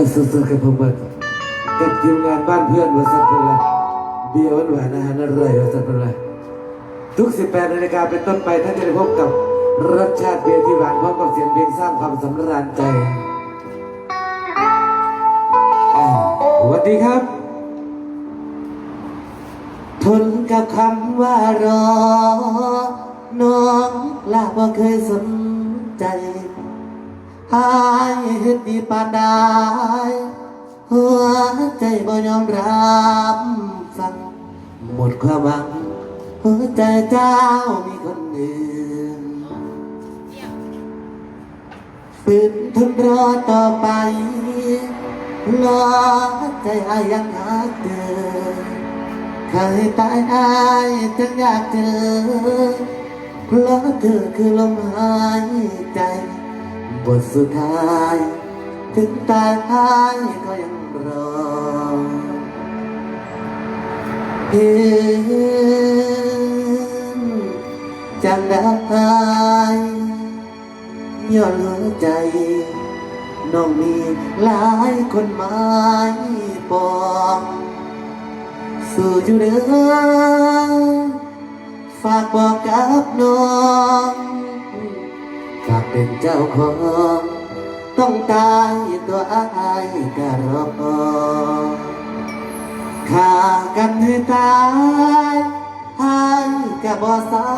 เอาสุดๆกับผมว่ากับทีมงานบ้านเพื่อนว่าสักเป็นไรเบียร์หวานอาหารอร่อยว่าสักเป็นไรทุก 18 นาฬิกาเป็นต้นไปท่านจะได้พบกับรสชาติเบียร์ที่หวานพร้อมกับเสียงเพลงสร้างความสำราญใจสวัสดีครับ ทนกับคำว่ารอ น้องลาบ่เคยสนใจ หายเฮ็ดดีปานใดหัวใจบ่ยอมรับฟังหมดความหวังหัวใจเจ้ามีคนอื่นฝืนทนรอต่อไปรอใจอายยังหาเจอเคยตายอายจึงอยากเจอเพราะเธอคือลมหายใจ บทสุดท้าย ถึงตายหายก็ยังรอเห็นจังได้ย้อนหัวใจ น้องมีหลายคนหมายปองสู่อยู่เด้อฝากบอกกับน้อง เป็นเจ้าของต้องตายตัวอายกะรอฆ่ากันให้ตายหายกะบ่เศร้า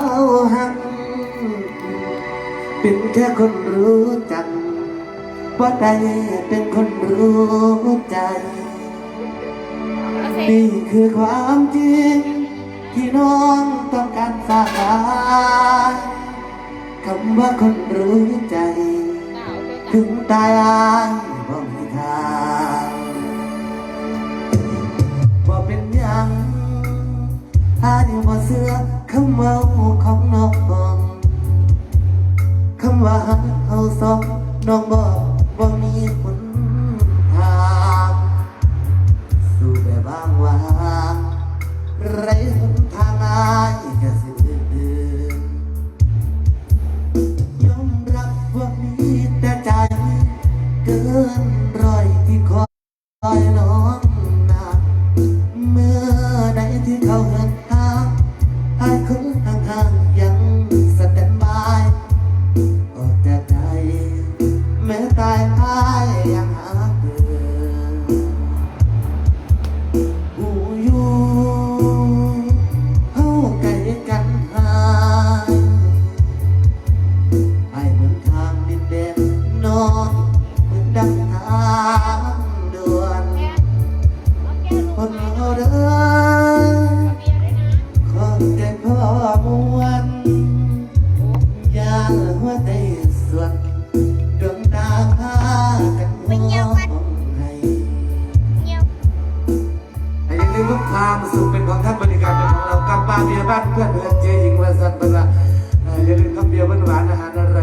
หักเป็นแค่คนรู้จักว่าใดเป็นคนรู้ใจ นี่คือความจริงที่น้องต้องการฝาก คำว่าคนรู้ใจ ถึงตายอายบ่มีทางบ่เป็นหยังอายบ่เชื่อคำเว่าของน้องคำว่าหักเฮาสองน้องบอกบ่มีหนทาง สู่แบบบางวางไร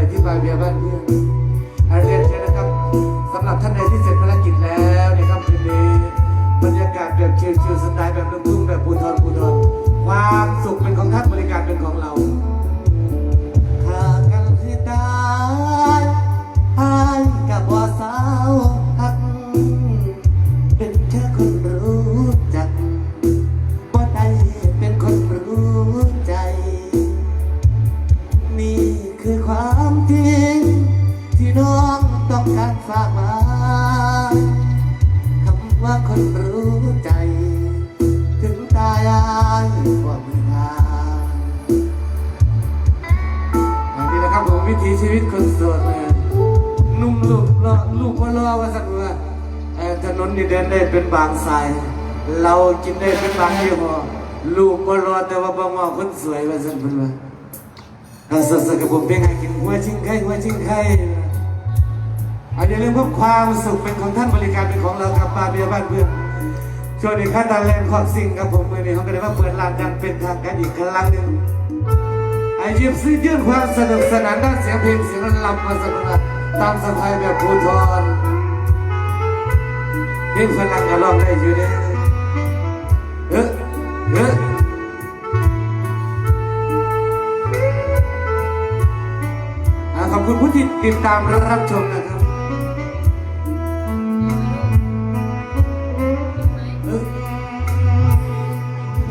อาหายที่ปาเบียบ้านเพื่อนอาเรียนเชิญนะครับสำหรับท่านใดที่เสร็จภารกิจแล้วในค่ำคืนนี้บรรยากาศแบบชิลๆสไตล์แบบลูกทุ่งแบบปูทอนปูทอนความสุขเป็นของท่านบริการเป็นของเราข้ากันให้ตายหายกับว่าสาวหักเป็นแค่คนรู้จักว่าใดเป็นคนรู้ใจ นี่คือความ องต้องการฝากมาคำว่าคนรู้ใจ ถึงตายอายก็มีทางอันนี้นะครับผมวิถีชีวิตคนโสดเลยนุ่มลูกรอลูกว่ารอว่าสักว่าเอ่อถนนนี่เดินได้เป็นบางสาย เรากินได้เป็นบางยี่ห้อลูกก็รอแต่ว่าบ่งอคนสวยว่าสักเพิ่นว่าเอาสดๆกับผมเพลงให้กินหัวชิงไข่หัวชิงไข่ อาอย่าลืมว่าความสุขเป็นของท่านบริการเป็นของเราครับปาเบียบ้านเพื่อนช่วงนี้ข้าตาแลนด์ขอบสิ่งครับผมเมื่อนี้เขาก็ได้มาเปิดร้านอยังเป็นทางการอีกครั้งหนึ่งไอเยี่ยมซื้อยื่นความสนุกสนานด้านเสียงเพลงเสียงลำมาสนุกตามสไตล์แบบภูทรเพลงฝรั่งก็ร้องได้อยู่เด้อเออเออขอบคุณผู้ที่ติดตามและรับชมนะครับ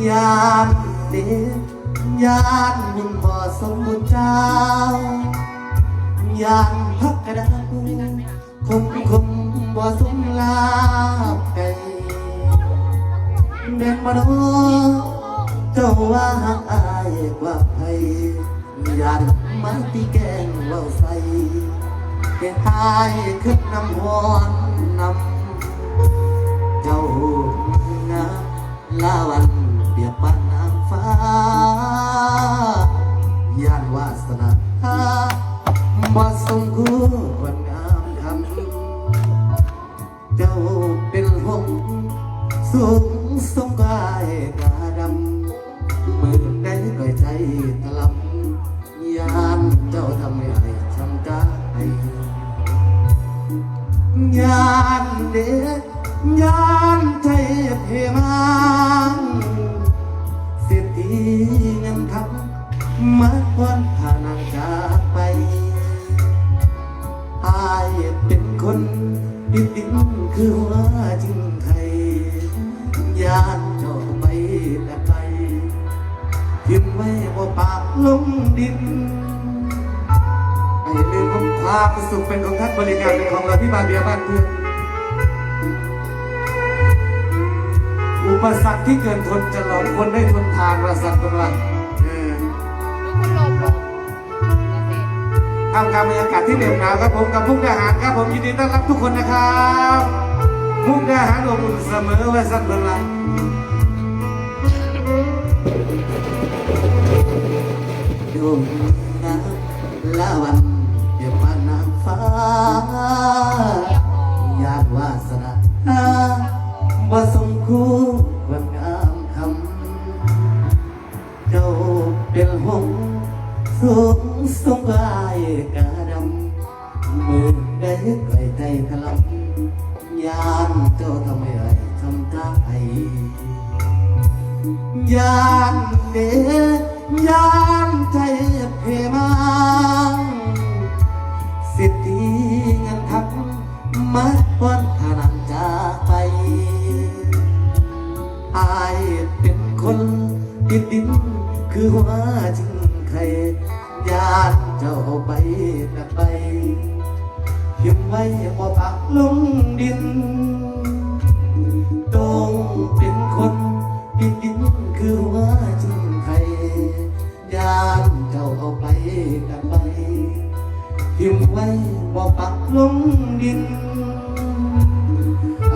ยานเดียานมินบ่สมบูรณ์เจ้ายานพักกระดาษคมคมบ่สมลาบไก่เด็นมาดูเจ้าว่าหักอายกว่าไผยานมาตีแกงเว้าใส่เฮ็ดหายขึ้นน้ำหอนน้ำเจ้างาลาวัน บ่สมคู่วรงามคำเจ้าเป็นหงสูงสมกายกาดำมือได้ลอยใจตะลำยามเจ้าทำให้ไอ้ช้ำกายานเด้ ลงดินไอ้ลืมความสุขเป็นของท่านบริการเป็นของเราที่บาเบียบ้านเพื่อนอุปสรรคที่เกินทนจะหลอมคนได้ทนทานประสัตว์กำลังเออทุกคนหลบหลบแล้วเสร็จทำการบรรยากาศที่เหนียวหนาวครับผมกับมุกดาหารครับผมยินดีต้อนรับทุกคนนะครับ มุกดาหารอบอุ่นเสมอว่สัตว์กำลัง ดวงดาวละวันเดี๋ยวปานนางฟ้ายากวาสนาว่าสมคู่ความงามคำ เจ้าเป็นหงส์สูงสงกายกาดำมือได้ไกลใจทะลำยานเจ้าทำให้ไรทำตาไอยานเดยานใจ ดินดิน คือหัวจริงใครญาติเจ้าไปแต่ไปเพียงไว้บ่ปักลงดินต้องเป็นคนดินดิน คือหัวจริงใครญาติเจ้าเอาไปแต่ไปพิมไว้บอปักลงดิน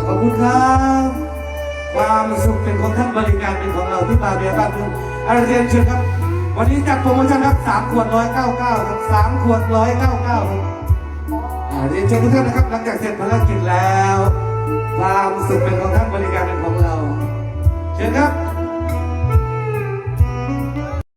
ขอบคุณครับ ความสุขเป็นของท่านบริการเป็นของเราที่บาเบียบ้านทุ่งอาเรียนเชิญครับ วันนี้จัดโปรโมชั่นครับสามขวดร้อยเก้าเก้าครับสามขวดร้อยเก้าเก้าครับอ่าเรียนเชิญทุกท่านนะครับ หลังจากเสร็จภารกิจแล้ว ความสุขเป็นของท่านบริการเป็นของเรา เชิญครับ